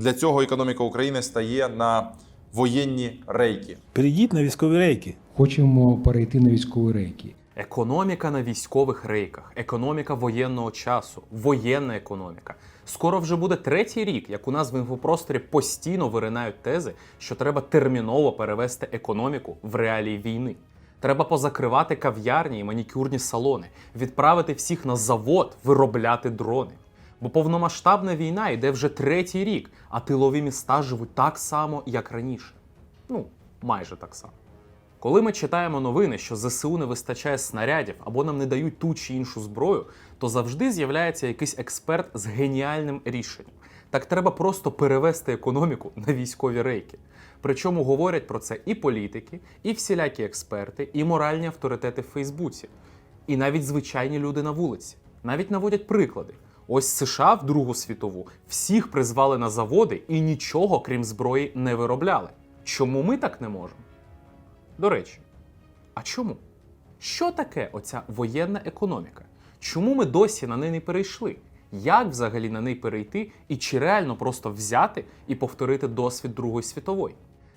Для цього економіка України стає на воєнні рейки. Перейдіть на військові рейки. Хочемо перейти на військові рейки. Економіка на військових рейках, економіка воєнного часу, воєнна економіка. Скоро вже буде третій рік, як у нас в інфопросторі постійно виринають тези, що треба терміново перевести економіку в реалії війни. Треба позакривати кав'ярні і манікюрні салони, відправити всіх на завод виробляти дрони. Бо повномасштабна війна йде вже третій рік, а тилові міста живуть так само, як раніше. Ну, майже так само. Коли ми читаємо новини, що ЗСУ не вистачає снарядів або нам не дають ту чи іншу зброю, то завжди з'являється якийсь експерт з геніальним рішенням. Так треба просто перевести економіку на військові рейки. Причому говорять про це і політики, і всілякі експерти, і моральні авторитети в Фейсбуці, і навіть звичайні люди на вулиці. Навіть наводять приклади. Ось США в Другу світову всіх призвали на заводи і нічого, крім зброї, не виробляли. Чому ми так не можемо? До речі, а чому? Що таке оця воєнна економіка? Чому ми досі на неї не перейшли? Як взагалі на неї перейти і чи реально просто взяти і повторити досвід Другої світової?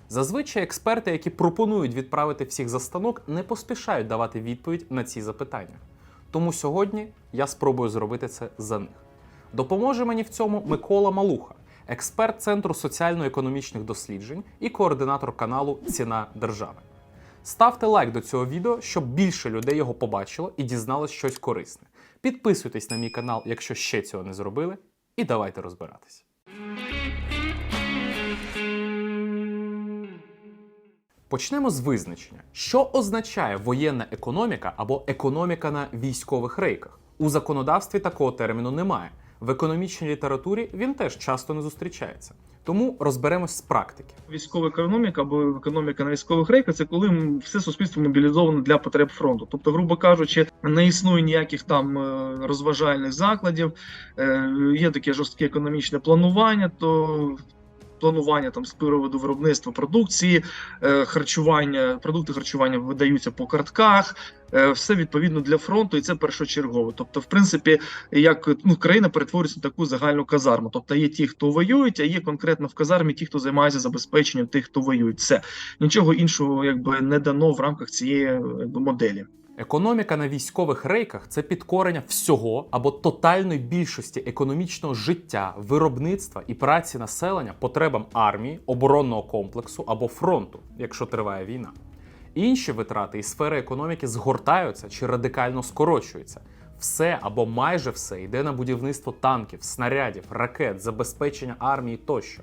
Зазвичай експерти, які пропонують відправити всіх за станок, не поспішають давати відповідь на ці запитання. Тому сьогодні я спробую зробити це за них. Допоможе мені в цьому Микола Малуха, експерт Центру соціально-економічних досліджень і координатор каналу Ціна держави. Ставте лайк до цього відео, щоб більше людей його побачило і дізналось щось корисне. Підписуйтесь на мій канал, якщо ще цього не зробили, і давайте розбиратись. Почнемо з визначення, що означає воєнна економіка або економіка на військових рейках. У законодавстві такого терміну немає. В економічній літературі він теж часто не зустрічається. Тому розберемось з практики. Військова економіка або економіка на військових рейках це коли все суспільство мобілізовано для потреб фронту. Тобто, грубо кажучи, не існує ніяких там е, розважальних закладів, е, є таке жорстке економічне планування, то планування там з приводу виробництва продукції, е, харчування, продукти харчування видаються по картках. Е, Все відповідно для фронту, і це першочергово. Тобто, в принципі, як ну, країна перетворюється на таку загальну казарму. Тобто є ті, хто воюють, а є конкретно в казармі ті, хто займається забезпеченням тих, хто воюють. Все нічого іншого, якби не дано в рамках цієї якби, моделі. Економіка на військових рейках це підкорення всього або тотальної більшості економічного життя, виробництва і праці населення потребам армії, оборонного комплексу або фронту, якщо триває війна. Інші витрати і сфери економіки згортаються чи радикально скорочуються. Все або майже все йде на будівництво танків, снарядів, ракет, забезпечення армії тощо.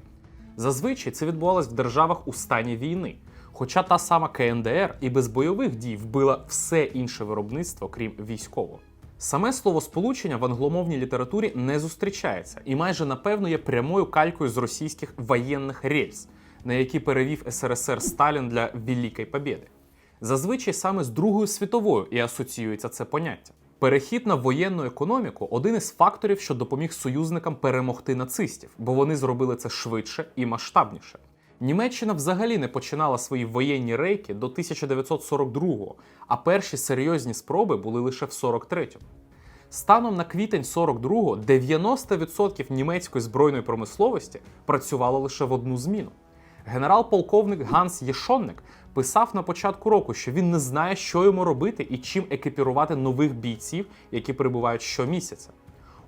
Зазвичай це відбувалось в державах у стані війни. Хоча та сама КНДР і без бойових дій вбила все інше виробництво, крім військового. Саме словосполучення в англомовній літературі не зустрічається і майже напевно є прямою калькою з російських воєнних рельс, на які перевів СРСР Сталін для Великої Побєди. Зазвичай саме з Другою світовою і асоціюється це поняття. Перехід на воєнну економіку один із факторів, що допоміг союзникам перемогти нацистів, бо вони зробили це швидше і масштабніше. Німеччина взагалі не починала свої воєнні рейки до 1942-го, а перші серйозні спроби були лише в 43-му. Станом на квітень 42-го 90% німецької збройної промисловості працювало лише в одну зміну. Генерал-полковник Ганс Єшонник писав на початку року, що він не знає, що йому робити і чим екіпірувати нових бійців, які прибувають щомісяця.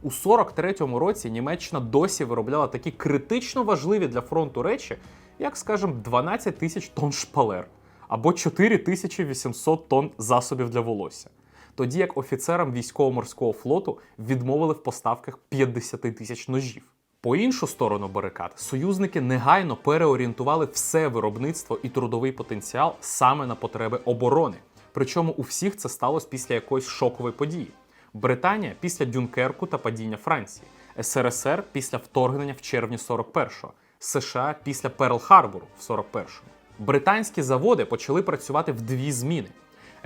У 43-му році Німеччина досі виробляла такі критично важливі для фронту речі, як, скажімо, 12 тисяч тонн шпалер або 4800 тонн засобів для волосся. Тоді як офіцерам військово-морського флоту відмовили в поставках 50 тисяч ножів. По іншу сторону барикад союзники негайно переорієнтували все виробництво і трудовий потенціал саме на потреби оборони. Причому у всіх це сталося після якоїсь шокової події. Британія після Дюнкерку та падіння Франції, СРСР після вторгнення в червні 41-го, США після Перл-Харбору в 41-му. Британські заводи почали працювати в дві зміни.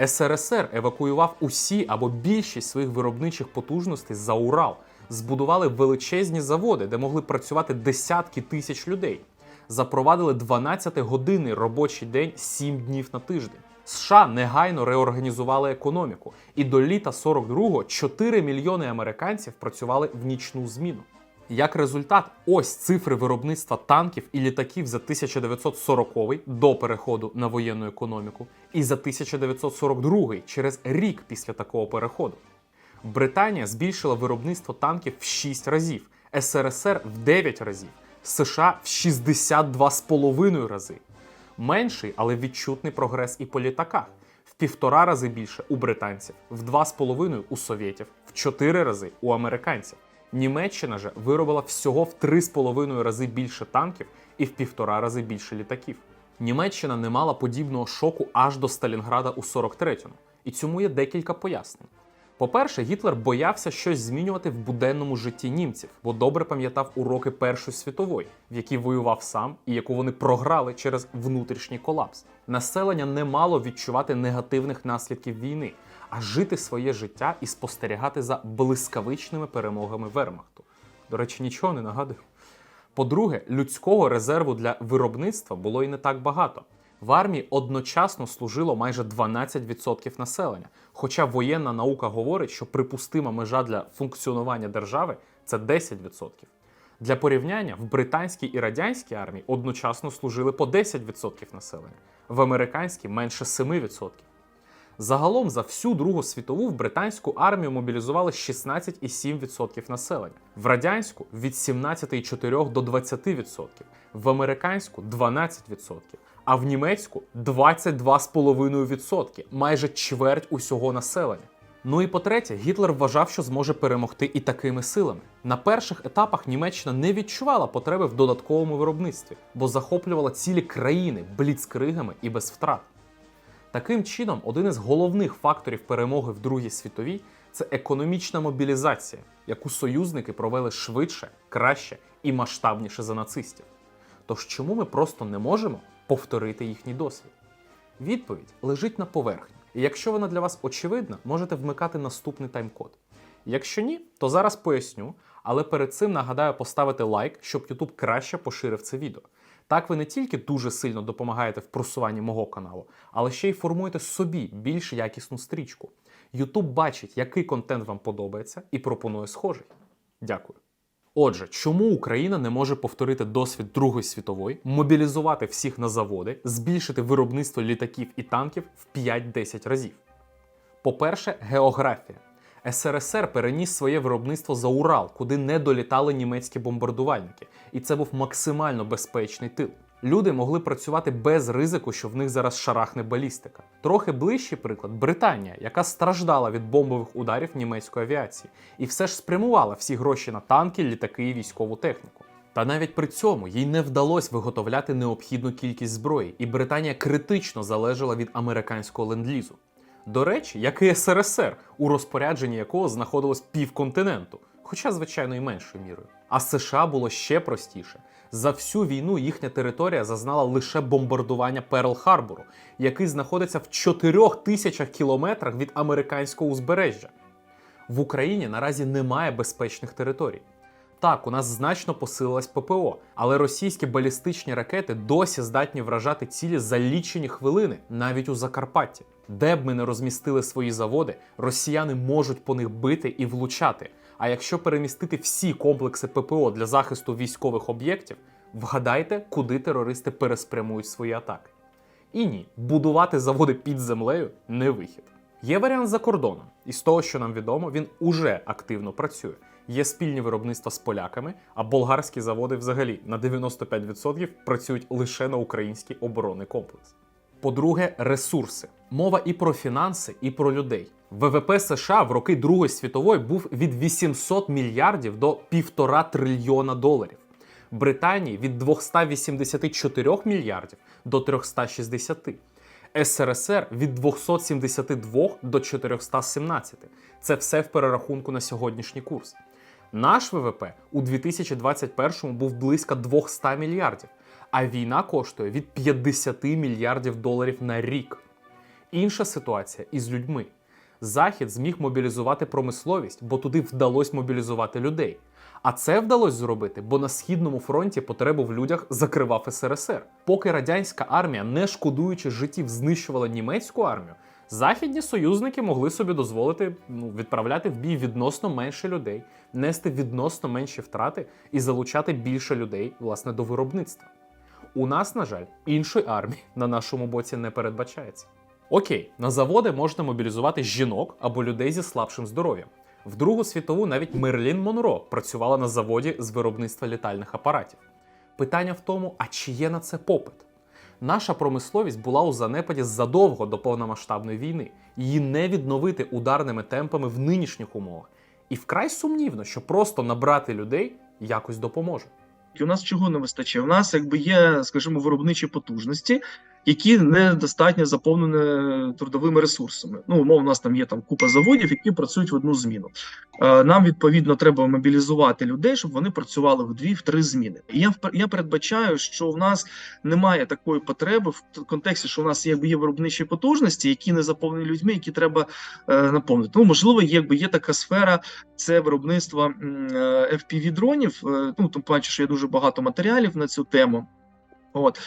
СРСР евакуював усі або більшість своїх виробничих потужностей за Урал, збудували величезні заводи, де могли працювати десятки тисяч людей. Запровадили 12-годинний робочий день 7 днів на тиждень. США негайно реорганізували економіку, і до літа 42-го 4 мільйони американців працювали в нічну зміну. Як результат, ось цифри виробництва танків і літаків за 1940 до переходу на воєнну економіку, і за 1942 через рік після такого переходу. Британія збільшила виробництво танків в 6 разів, СРСР в 9 разів, США в 62,5 рази. Менший, але відчутний прогрес і по літаках. В півтора рази більше у британців, в 2,5 у совєтів, в 4 рази у американців. Німеччина же виробила всього в 3,5 рази більше танків і в півтора рази більше літаків. Німеччина не мала подібного шоку аж до Сталінграда у 43-му. І цьому є декілька пояснень. По-перше, Гітлер боявся щось змінювати в буденному житті німців, бо добре пам'ятав уроки Першої світової, в якій воював сам і яку вони програли через внутрішній колапс. Населення не мало відчувати негативних наслідків війни, а жити своє життя і спостерігати за блискавичними перемогами Вермахту. До речі, нічого не нагадую. По-друге, людського резерву для виробництва було і не так багато. В армії одночасно служило майже 12% населення, хоча воєнна наука говорить, що припустима межа для функціонування держави це 10%. Для порівняння, в британській і радянській армії одночасно служили по 10% населення, в американській менше 7%. Загалом за всю Другу світову в британську армію мобілізували 16,7% населення, в радянську від 17,4 до 20%, в американську 12%, а в німецьку 22,5%, майже чверть усього населення. Ну і по-третє, Гітлер вважав, що зможе перемогти і такими силами. На перших етапах Німеччина не відчувала потреби в додатковому виробництві, бо захоплювала цілі країни бліцкригами і без втрат. Таким чином, один із головних факторів перемоги в Другій світовій це економічна мобілізація, яку союзники провели швидше, краще і масштабніше за нацистів. Тож чому ми просто не можемо повторити їхній досвід? Відповідь лежить на поверхні. І якщо вона для вас очевидна, можете вмикати наступний тайм-код. Якщо ні, то зараз поясню, але перед цим нагадаю поставити лайк, щоб YouTube краще поширив це відео. Так ви не тільки дуже сильно допомагаєте в просуванні мого каналу, але ще й формуєте собі більш якісну стрічку. YouTube бачить, який контент вам подобається, і пропонує схожий. Дякую. Отже, чому Україна не може повторити досвід Другої світової, мобілізувати всіх на заводи, збільшити виробництво літаків і танків в 5-10 разів? По-перше, географія. СРСР переніс своє виробництво за Урал, куди не долітали німецькі бомбардувальники, і це був максимально безпечний тил. Люди могли працювати без ризику, що в них зараз шарахне балістика. Трохи ближчий приклад Британія, яка страждала від бомбових ударів німецької авіації, і все ж спрямувала всі гроші на танки, літаки і військову техніку. Та навіть при цьому їй не вдалося виготовляти необхідну кількість зброї, і Британія критично залежала від американського ленд-лізу. До речі, як і СРСР, у розпорядженні якого знаходилось півконтиненту, хоча, звичайно, і меншою мірою. А США було ще простіше. За всю війну їхня територія зазнала лише бомбардування Перл-Харбору, який знаходиться в 4 тисячах кілометрах від американського узбережжя. В Україні наразі немає безпечних територій. Так, у нас значно посилилась ППО, але російські балістичні ракети досі здатні вражати цілі за лічені хвилини, навіть у Закарпатті. Де б ми не розмістили свої заводи, росіяни можуть по них бити і влучати. А якщо перемістити всі комплекси ППО для захисту військових об'єктів, вгадайте, куди терористи переспрямують свої атаки. І ні, будувати заводи під землею не вихід. Є варіант за кордоном, і з того, що нам відомо, він уже активно працює. Є спільні виробництва з поляками, а болгарські заводи взагалі на 95% працюють лише на український оборонний комплекс. По-друге, ресурси. Мова і про фінанси, і про людей. ВВП США в роки Другої світової був від 800 мільярдів до 1,5 трильйона доларів. Британії від 284 мільярдів до 360. СРСР від 272 до 417. Це все в перерахунку на сьогоднішній курс. Наш ВВП у 2021 був близько 200 мільярдів, а війна коштує від 50 мільярдів доларів на рік. Інша ситуація із людьми. Захід зміг мобілізувати промисловість, бо туди вдалося мобілізувати людей. А це вдалося зробити, бо на східному фронті потребу в людях закривав СРСР. Поки радянська армія, не шкодуючи життів, знищувала німецьку армію, Західні союзники могли собі дозволити ну, відправляти в бій відносно менше людей, нести відносно менші втрати і залучати більше людей власне до виробництва. У нас, на жаль, іншої армії на нашому боці не передбачається. Окей, на заводи можна мобілізувати жінок або людей зі слабшим здоров'ям. В Другу світову навіть Мерлін Монро працювала на заводі з виробництва літальних апаратів. Питання в тому, а чи є на це попит? Наша промисловість була у занепаді задовго до повномасштабної війни. Її не відновити ударними темпами в нинішніх умовах. І вкрай сумнівно, що просто набрати людей якось допоможе. У нас чого не вистачає? У нас якби є, скажімо, виробничі потужності, які недостатньо заповнені трудовими ресурсами. Ну, умовно, у нас там є там купа заводів, які працюють в одну зміну. Е, Нам відповідно треба мобілізувати людей, щоб вони працювали в дві, в три зміни. І я я передбачаю, що в нас немає такої потреби в контексті, що у нас якби є виробничі потужності, які не заповнені людьми, які треба е, наповнити. Ну можливо, якби є така сфера, це виробництво е, FPV дронів. Е, Ну тим паче, що є дуже багато матеріалів на цю тему. От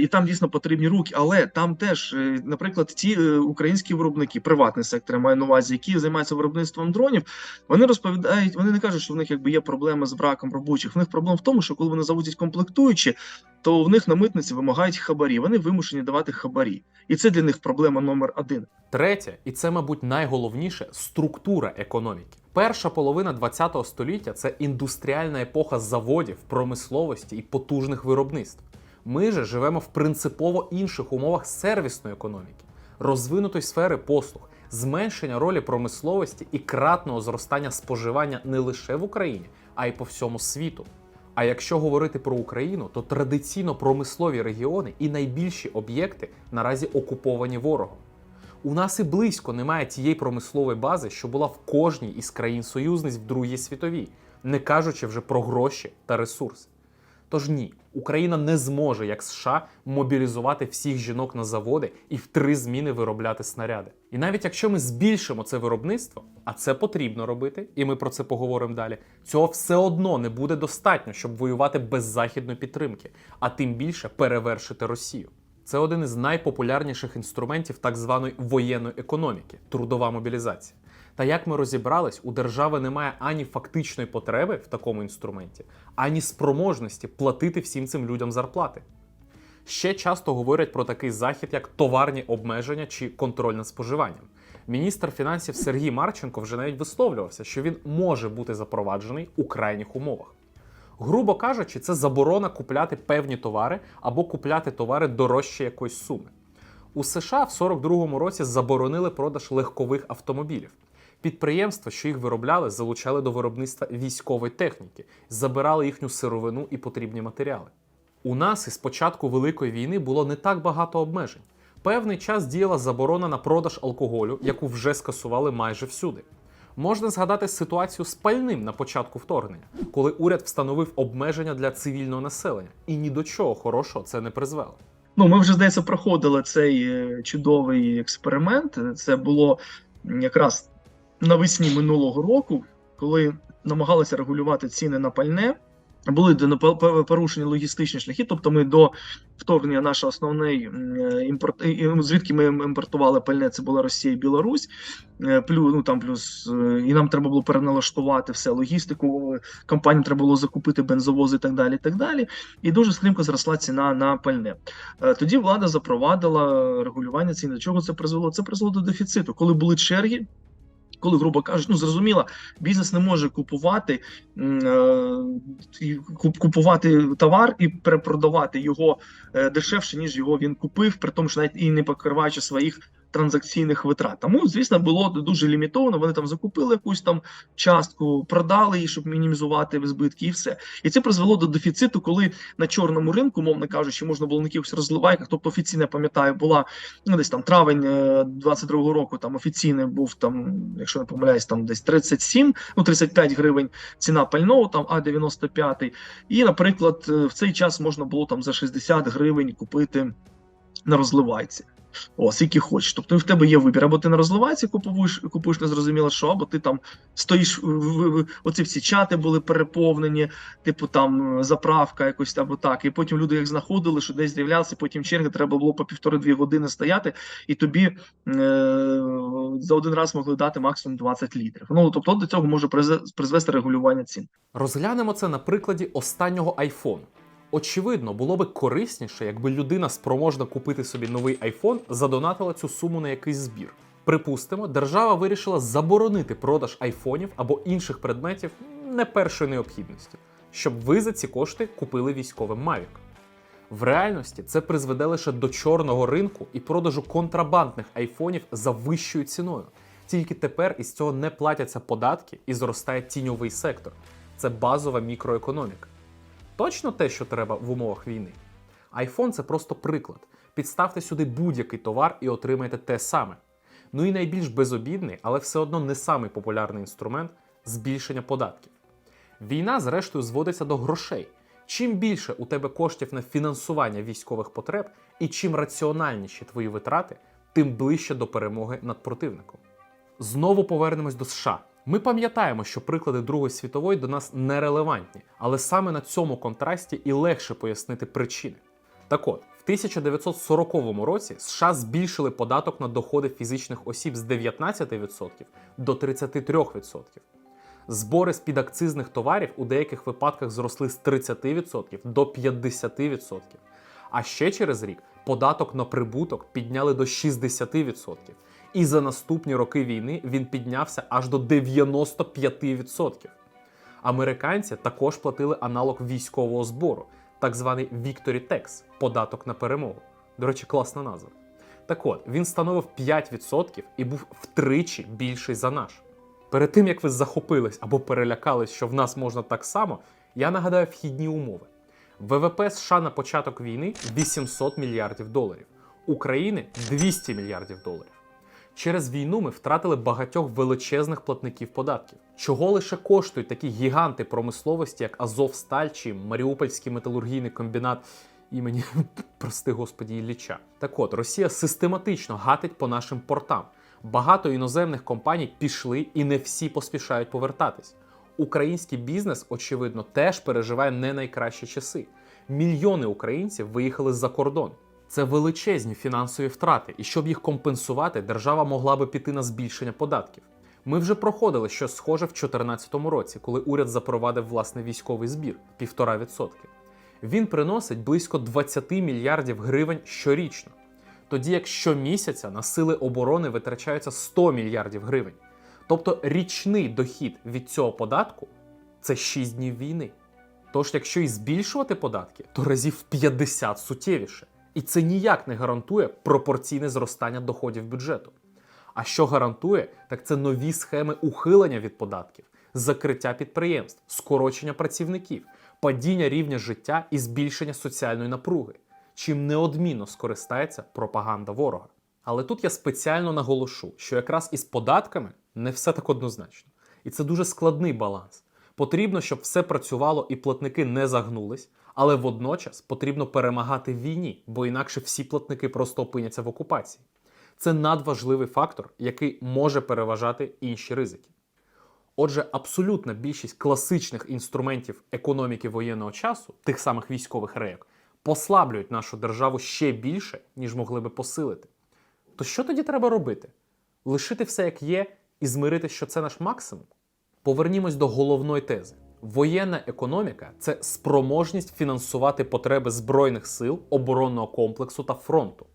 і там дійсно потрібні руки, але там теж, е, наприклад, ті е, українські виробники, приватний сектор я маю на увазі, які займаються виробництвом дронів, вони розповідають, вони не кажуть, що в них якби є проблеми з браком робочих. В них проблема в тому, що коли вони заводять комплектуючі, то в них на митниці вимагають хабарі. Вони вимушені давати хабарі, і це для них проблема номер один. Третє, і це, мабуть, найголовніше структура економіки. Перша половина ХХ століття це індустріальна епоха заводів, промисловості і потужних виробництв. Ми же живемо в принципово інших умовах сервісної економіки, розвинутої сфери послуг, зменшення ролі промисловості і кратного зростання споживання не лише в Україні, а й по всьому світу. А якщо говорити про Україну, то традиційно промислові регіони і найбільші об'єкти наразі окуповані ворогом. У нас і близько немає тієї промислової бази, що була в кожній із країн-союзниць в Другій світовій, не кажучи вже про гроші та ресурси. Тож ні, Україна не зможе, як США, мобілізувати всіх жінок на заводи і в три зміни виробляти снаряди. І навіть якщо ми збільшимо це виробництво, а це потрібно робити, і ми про це поговоримо далі, цього все одно не буде достатньо, щоб воювати без західної підтримки, а тим більше перевершити Росію. Це один із найпопулярніших інструментів так званої воєнної економіки трудова мобілізація. Та як ми розібрались, у держави немає ані фактичної потреби в такому інструменті, ані спроможності платити всім цим людям зарплати. Ще часто говорять про такий захід, як товарні обмеження чи контроль над споживанням. Міністр фінансів Сергій Марченко вже навіть висловлювався, що він може бути запроваджений у крайніх умовах. Грубо кажучи, це заборона купляти певні товари або купляти товари дорожче якоїсь суми. У США в 42-му році заборонили продаж легкових автомобілів. Підприємства, що їх виробляли, залучали до виробництва військової техніки, забирали їхню сировину і потрібні матеріали. У нас із початку Великої війни було не так багато обмежень. Певний час діяла заборона на продаж алкоголю, яку вже скасували майже всюди. Можна згадати ситуацію з пальним на початку вторгнення, коли уряд встановив обмеження для цивільного населення, і ні до чого хорошого це не призвело. Ну, ми вже здається проходили цей е, чудовий експеримент. Це було якраз навесні минулого року, коли намагалися регулювати ціни на пальне. Були порушені логістичні шляхи, тобто ми до вторгнення наш основний е, імпорт, і, звідки ми імпортували пальне, це була Росія і Білорусь. Е, Плюс, ну там плюс, е, і нам треба було переналаштувати все логістику. Компаніям треба було закупити бензовози і так далі. І так далі. І дуже стрімко зросла ціна на пальне. Тоді влада запровадила регулювання цін. До чого це призвело? Це призвело до дефіциту. Коли були черги, коли, грубо кажучи, ну зрозуміло, бізнес не може купувати е, купувати товар і перепродавати його е, дешевше, ніж його він купив, при тому, що навіть і не покриваючи своїх транзакційних витрат. Тому, звісно, було дуже лімітовано. Вони там закупили якусь там частку, продали її, щоб мінімізувати збитки, і все. І це призвело до дефіциту, коли на чорному ринку, мовно кажучи, можна було на якихось розливайках. Тобто офіційно пам'ятаю, була ну десь там травень е, 22-го року. Там офіційний був там, якщо не помиляюсь, там десь 37, ну 35 гривень ціна пального, там А 95 І, наприклад, е, в цей час можна було там за 60 гривень купити на розливайці. О, скільки хочеш. Тобто в тебе є вибір. Або ти на розливайці купуєш, купуєш незрозуміло що, або ти там стоїш, оці всі чати були переповнені, типу там е, заправка якось або так. І потім люди як знаходили, що десь з'являлися, потім черги треба було по півтори-дві години стояти, і тобі е- за один раз могли дати максимум 20 літрів. Ну тобто до цього може призве- призвести регулювання цін. Розглянемо це на прикладі останнього iPhone. Очевидно, було би корисніше, якби людина спроможна купити собі новий iPhone задонатила цю суму на якийсь збір. Припустимо, держава вирішила заборонити продаж айфонів або інших предметів не першої необхідності, щоб ви за ці кошти купили військовий Mavic. В реальності це призведе лише до чорного ринку і продажу контрабандних айфонів за вищою ціною. Тільки тепер із цього не платяться податки і зростає тіньовий сектор. Це базова мікроекономіка. Точно те, що треба в умовах війни. iPhone це просто приклад. Підставте сюди будь-який товар і отримаєте те саме. Ну і найбільш безобідний, але все одно не самий популярний інструмент збільшення податків. Війна, зрештою, зводиться до грошей. Чим більше у тебе коштів на фінансування військових потреб і чим раціональніші твої витрати, тим ближче до перемоги над противником. Знову повернемось до США. Ми пам'ятаємо, що приклади Другої світової до нас нерелевантні, але саме на цьому контрасті і легше пояснити причини. Так от, в 1940 році США збільшили податок на доходи фізичних осіб з 19% до 33%. Збори з підакцизних товарів у деяких випадках зросли з 30% до 50%. А ще через рік податок на прибуток підняли до 60%. І за наступні роки війни він піднявся аж до 95%. Американці також платили аналог військового збору, так званий Victory Tax – податок на перемогу. До речі, класна назва. Так от, він становив 5% і був втричі більший за наш. Перед тим як ви захопились або перелякались, що в нас можна так само, я нагадаю вхідні умови. ВВП США на початок війни 800 мільярдів доларів, України 200 мільярдів доларів. Через війну ми втратили багатьох величезних платників податків. Чого лише коштують такі гіганти промисловості, як Азовсталь чи Маріупольський металургійний комбінат імені, прости господі, Ілліча. Так от, Росія систематично гатить по нашим портам. Багато іноземних компаній пішли і не всі поспішають повертатись. Український бізнес, очевидно, теж переживає не найкращі часи. Мільйони українців виїхали за кордон. Це величезні фінансові втрати, і щоб їх компенсувати, держава могла би піти на збільшення податків. Ми вже проходили щось схоже в 2014 році, коли уряд запровадив власний військовий збір 1,5%. Він приносить близько 20 мільярдів гривень щорічно, тоді як щомісяця на сили оборони витрачаються 100 мільярдів гривень. Тобто річний дохід від цього податку це 6 днів війни. Тож, якщо і збільшувати податки, то разів 50 суттєвіше. І це ніяк не гарантує пропорційне зростання доходів бюджету. А що гарантує, так це нові схеми ухилення від податків, закриття підприємств, скорочення працівників, падіння рівня життя і збільшення соціальної напруги, чим неодмінно скористається пропаганда ворога. Але тут я спеціально наголошу, що якраз із податками не все так однозначно. І це дуже складний баланс. Потрібно, щоб все працювало і платники не загнулись, але водночас потрібно перемагати в війні, бо інакше всі платники просто опиняться в окупації. Це надважливий фактор, який може переважати інші ризики. Отже, абсолютна більшість класичних інструментів економіки воєнного часу, тих самих військових рейок, послаблюють нашу державу ще більше, ніж могли би посилити. То що тоді треба робити? Лишити все як є і змирити, що це наш максимум? Повернімось до головної тези. Воєнна економіка це спроможність фінансувати потреби збройних сил, оборонного комплексу та фронту.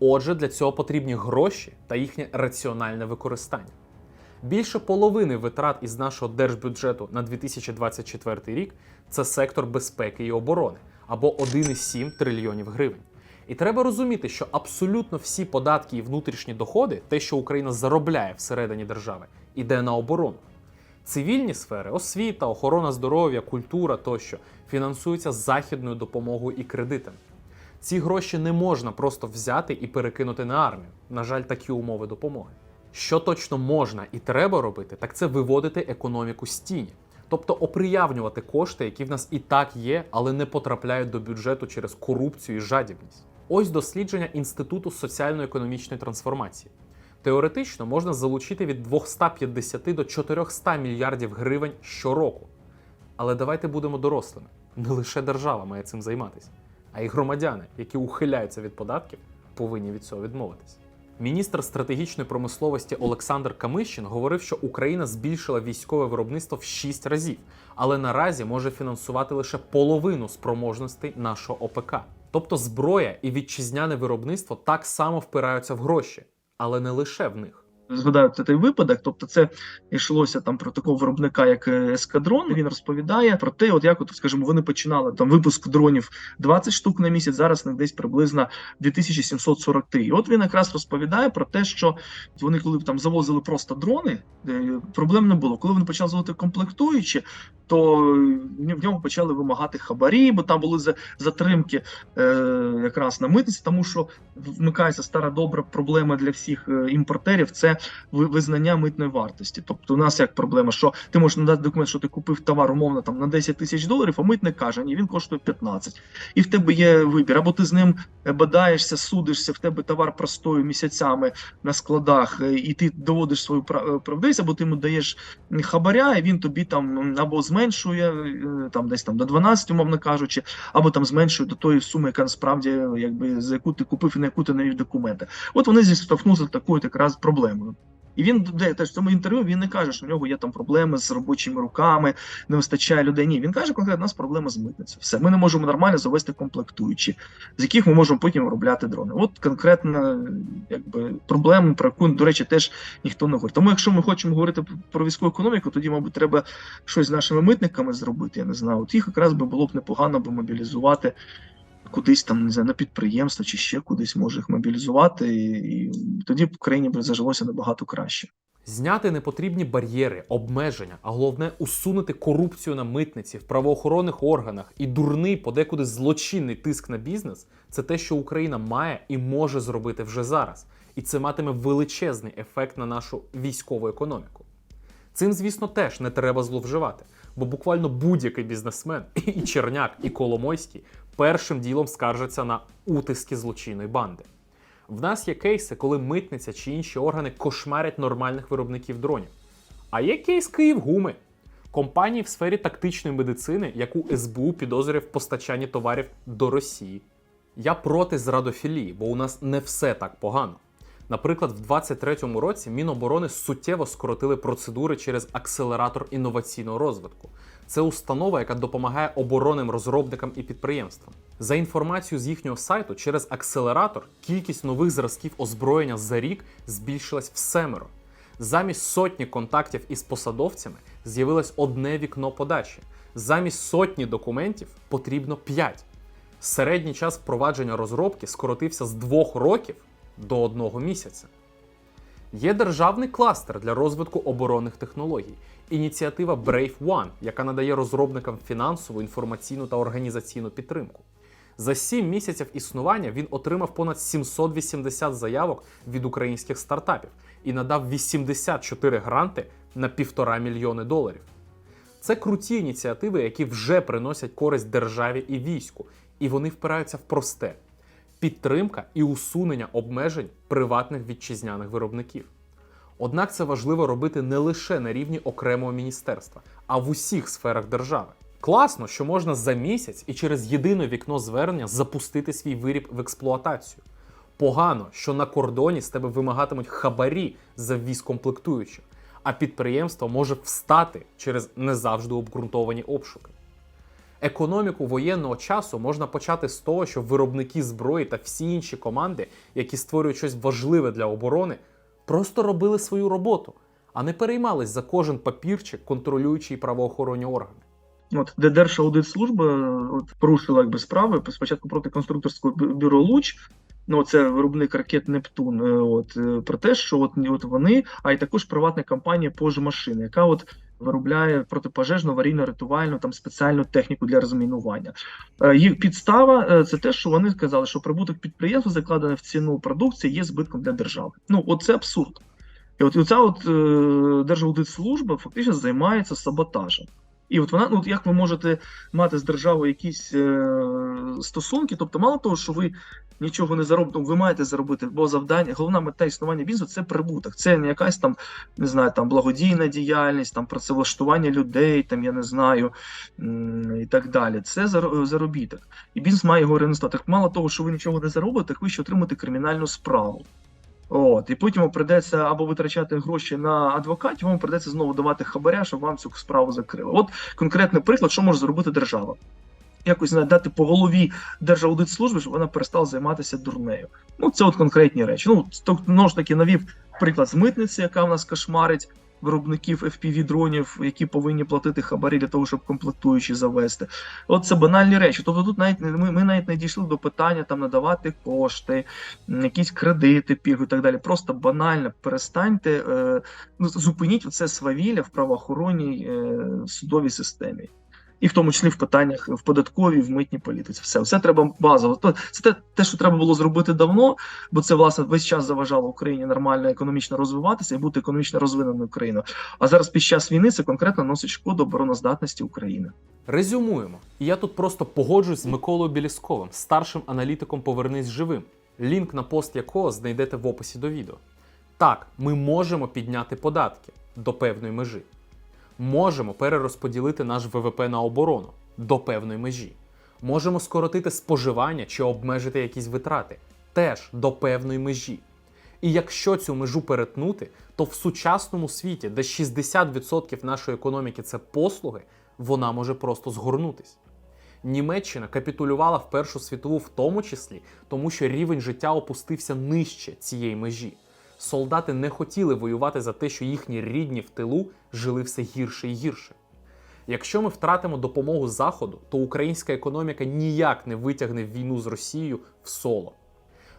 Отже, для цього потрібні гроші та їхнє раціональне використання. Більше половини витрат із нашого держбюджету на 2024 рік це сектор безпеки і оборони або 1,7 трильйонів гривень. І треба розуміти, що абсолютно всі податки і внутрішні доходи, те, що Україна заробляє всередині держави, іде на оборону. Цивільні сфери, освіта, охорона здоров'я, культура тощо фінансуються західною допомогою і кредитами. Ці гроші не можна просто взяти і перекинути на армію. На жаль, такі умови допомоги. Що точно можна і треба робити, так це виводити економіку з тіні, тобто оприявнювати кошти, які в нас і так є, але не потрапляють до бюджету через корупцію і жадібність. Ось дослідження Інституту соціально-економічної трансформації. Теоретично можна залучити від 250 до 400 мільярдів гривень щороку. Але давайте будемо дорослими. Не лише держава має цим займатися, а й громадяни, які ухиляються від податків, повинні від цього відмовитись. Міністр стратегічної промисловості Олександр Камищин говорив, що Україна збільшила військове виробництво в 6 разів, але наразі може фінансувати лише половину спроможностей нашого ОПК. Тобто зброя і вітчизняне виробництво так само впираються в гроші, але не лише в них. Згадаю цей випадок. Тобто, це йшлося там про такого виробника, як е, ескадрон. Він розповідає про те, от як от, скажімо, вони починали там випуск дронів 20 штук на місяць. Зараз на десь приблизно 2743. І от він якраз розповідає про те, що вони, коли там завозили просто дрони, е, проблем не було. Коли вони почали завозити комплектуючі, то е, в ньому почали вимагати хабарі, бо там були за- затримки е, якраз на митниці, тому що вмикається стара добра проблема для всіх імпортерів. Це визнання митної вартості. Тобто, у нас як проблема, що ти можеш надати документ, що ти купив товар умовно там на 10 тисяч доларів, а митник каже, ні, він коштує 15. І в тебе є вибір, або ти з ним бадаєшся, судишся, в тебе товар простою місяцями на складах, е, і ти доводиш свою е, правдивість, або ти йому даєш хабаря, і він тобі там або зменшує е, там десь там до 12, умовно кажучи, або там зменшує до тої суми, яка насправді якби за яку ти купив і на яку ти навів документи. От вони зіштовхнулися такою якраз проблемою. І він де теж в цьому інтерв'ю він не каже, що в нього є там проблеми з робочими руками, не вистачає людей. Ні, він каже, конкретно у нас проблема з митницею. Все, ми не можемо нормально завести комплектуючі, з яких ми можемо потім виробляти дрони. От конкретна якби проблема, про яку, до речі, теж ніхто не говорить. Тому, якщо ми хочемо говорити про військову економіку, тоді, мабуть, треба щось з нашими митниками зробити. Я не знаю. От їх якраз би було б непогано би мобілізувати кудись там не знаю, на підприємство чи ще кудись може їх мобілізувати, і, і тоді б Україні б зажилося набагато краще. Зняти непотрібні бар'єри, обмеження, а головне усунути корупцію на митниці в правоохоронних органах і дурний, подекуди злочинний тиск на бізнес це те, що Україна має і може зробити вже зараз. І це матиме величезний ефект на нашу військову економіку. Цим, звісно, теж не треба зловживати, бо буквально будь-який бізнесмен, і Черняк, і Коломойський першим ділом скаржаться на утиски злочинної банди. В нас є кейси, коли митниця чи інші органи кошмарять нормальних виробників дронів. А є кейс Київгуми компанії в сфері тактичної медицини, яку СБУ підозрює в постачанні товарів до Росії. Я проти зрадофілії, бо у нас не все так погано. Наприклад, в 2023 році Міноборони суттєво скоротили процедури через акселератор інноваційного розвитку. Це установа, яка допомагає оборонним розробникам і підприємствам. За інформацією з їхнього сайту, через акселератор кількість нових зразків озброєння за рік збільшилась в семеро. Замість сотні контактів із посадовцями з'явилось одне вікно подачі. Замість сотні документів потрібно 5. Середній час впровадження розробки скоротився з двох років до одного місяця. Є державний кластер для розвитку оборонних технологій, ініціатива Brave One, яка надає розробникам фінансову, інформаційну та організаційну підтримку. За 7 місяців існування він отримав понад 780 заявок від українських стартапів і надав 84 гранти на півтора мільйони доларів. Це круті ініціативи, які вже приносять користь державі і війську, і вони впираються в просте підтримка і усунення обмежень приватних вітчизняних виробників. Однак це важливо робити не лише на рівні окремого міністерства, а в усіх сферах держави. Класно, що можна за місяць і через єдине вікно звернення запустити свій виріб в експлуатацію. Погано, що на кордоні з тебе вимагатимуть хабарі за ввіз комплектуючих, а підприємство може встати через не завжди обґрунтовані обшуки. Економіку воєнного часу можна почати з того, що виробники зброї та всі інші команди, які створюють щось важливе для оборони, просто робили свою роботу, а не переймались за кожен папірчик, контролюючи правоохоронні органи. От де Держаудитслужба от порушила якби справи спочатку проти конструкторського бюро Луч. Ну, це виробник ракет Нептун. е, От е, про те, що от, от вони, а й також приватна компанія «Пожмашини», яка от виробляє протипожежну, аварійно рятувальну там спеціальну техніку для розмінування. Е, Їх підстава це те, що вони сказали, що прибуток підприємства, закладений в ціну продукції, є збитком для держави. Ну, от абсурд. І от і оця от Держаудитслужба фактично займається саботажем. І от вона, ну як ви можете мати з державою якісь е, стосунки, тобто, мало того, що ви нічого не заробите, ну, ви маєте заробити, бо завдання, головна мета існування бізнесу це прибуток. Це не якась там, не знаю, там благодійна діяльність, там працевлаштування людей, там я не знаю і так далі. Це заробіток. І бізнес має його реінвестувати. Так мало того, що ви нічого не заробите, так ви ще отримаєте кримінальну справу. От, і потім вам придеться або витрачати гроші на адвокатів, вам придеться знову давати хабаря, щоб вам цю справу закрили. От конкретний приклад, що може зробити держава. Якось знає, дати по голові Держаудитслужби, щоб вона перестала займатися дурнею. Ну, це от конкретні речі. Ну, знову ж таки, навів приклад з митниці, яка в нас кошмарить виробників fpv дронів, які повинні платити хабарі для того, щоб комплектуючі завести. От це банальні речі. Тобто тут навіть ми, ми навіть не дійшли до питання там надавати кошти, якісь кредити, пігу і так далі. Просто банально перестаньте, е, ну, зупиніть оце свавілля в правоохоронній е, судовій системі. І в тому числі в питаннях в податковій, в митній політиці. Все, все треба базово. Це те, те, що треба було зробити давно, бо це власне весь час заважало Україні нормально економічно розвиватися і бути економічно розвиненою країною. А зараз під час війни це конкретно носить шкоду обороноздатності України. Резюмуємо. І я тут просто погоджуюсь з Миколою Білісковим, старшим аналітиком Повернись живим, лінк на пост якого знайдете в описі до відео. Так, ми можемо підняти податки до певної межі. Можемо перерозподілити наш ВВП на оборону до певної межі. Можемо скоротити споживання чи обмежити якісь витрати теж до певної межі. І якщо цю межу перетнути, то в сучасному світі, де 60% нашої економіки це послуги, вона може просто згорнутись. Німеччина капітулювала в Першу світову в тому числі, тому що рівень життя опустився нижче цієї межі. Солдати не хотіли воювати за те, що їхні рідні в тилу жили все гірше і гірше. Якщо ми втратимо допомогу Заходу, то українська економіка ніяк не витягне війну з Росією в соло.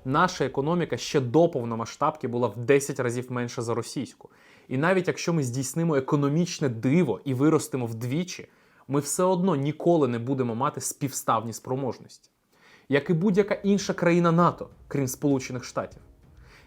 Наша економіка ще до повномасштабки була в 10 разів менша за російську. І навіть якщо ми здійснимо економічне диво і виростемо вдвічі, ми все одно ніколи не будемо мати співставні спроможності. Як і будь-яка інша країна НАТО, крім Сполучених Штатів.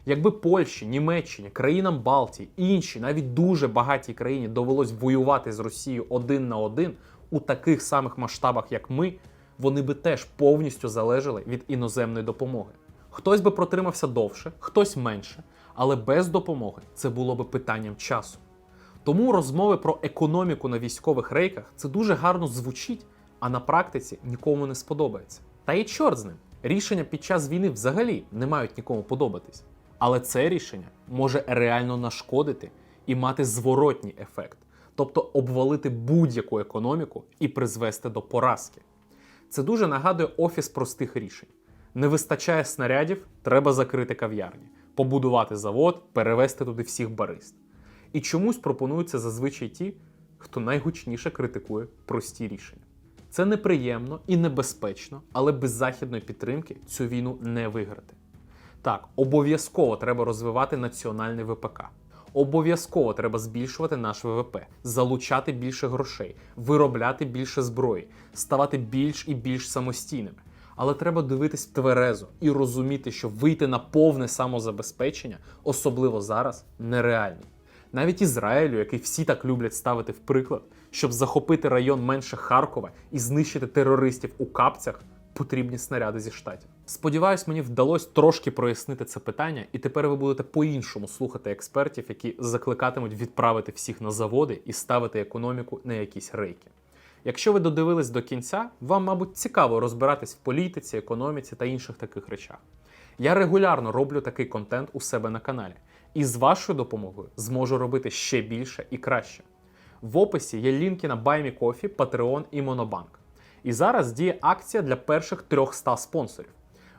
Якби Польщі, Німеччині, країнам Балтії, інші, навіть дуже багатій країні довелось воювати з Росією один на один у таких самих масштабах, як ми, вони би теж повністю залежали від іноземної допомоги. Хтось би протримався довше, хтось менше, але без допомоги це було би питанням часу. Тому розмови про економіку на військових рейках це дуже гарно звучить, а на практиці нікому не сподобається. Та й чорт з ним. Рішення під час війни взагалі не мають нікому подобатись. Але це рішення може реально нашкодити і мати зворотній ефект, тобто обвалити будь-яку економіку і призвести до поразки. Це дуже нагадує офіс простих рішень. Не вистачає снарядів, треба закрити кав'ярні, побудувати завод, перевести туди всіх барист. І чомусь пропонуються зазвичай ті, хто найгучніше критикує прості рішення. Це неприємно і небезпечно, але без західної підтримки цю війну не виграти. Так, обов'язково треба розвивати національний ВПК. Обов'язково треба збільшувати наш ВВП, залучати більше грошей, виробляти більше зброї, ставати більш і більш самостійними. Але треба дивитись тверезо і розуміти, що вийти на повне самозабезпечення, особливо зараз, нереально. Навіть Ізраїлю, який всі так люблять ставити в приклад, щоб захопити район менше Харкова і знищити терористів у капцях, потрібні снаряди зі штатів. Сподіваюсь, мені вдалося трошки прояснити це питання, і тепер ви будете по-іншому слухати експертів, які закликатимуть відправити всіх на заводи і ставити економіку на якісь рейки. Якщо ви додивились до кінця, вам, мабуть, цікаво розбиратись в політиці, економіці та інших таких речах. Я регулярно роблю такий контент у себе на каналі, і з вашою допомогою зможу робити ще більше і краще. В описі є лінки на BuyMeCoffee, Patreon і Monobank. І зараз діє акція для перших 300 спонсорів.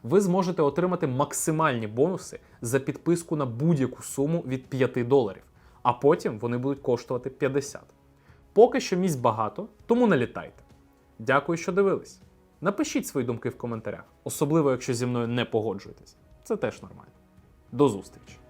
Ви зможете отримати максимальні бонуси за підписку на будь-яку суму від 5 доларів, а потім вони будуть коштувати 50. Поки що місць багато, тому налітайте. Дякую, що дивились. Напишіть свої думки в коментарях, особливо якщо зі мною не погоджуєтесь. Це теж нормально. До зустрічі!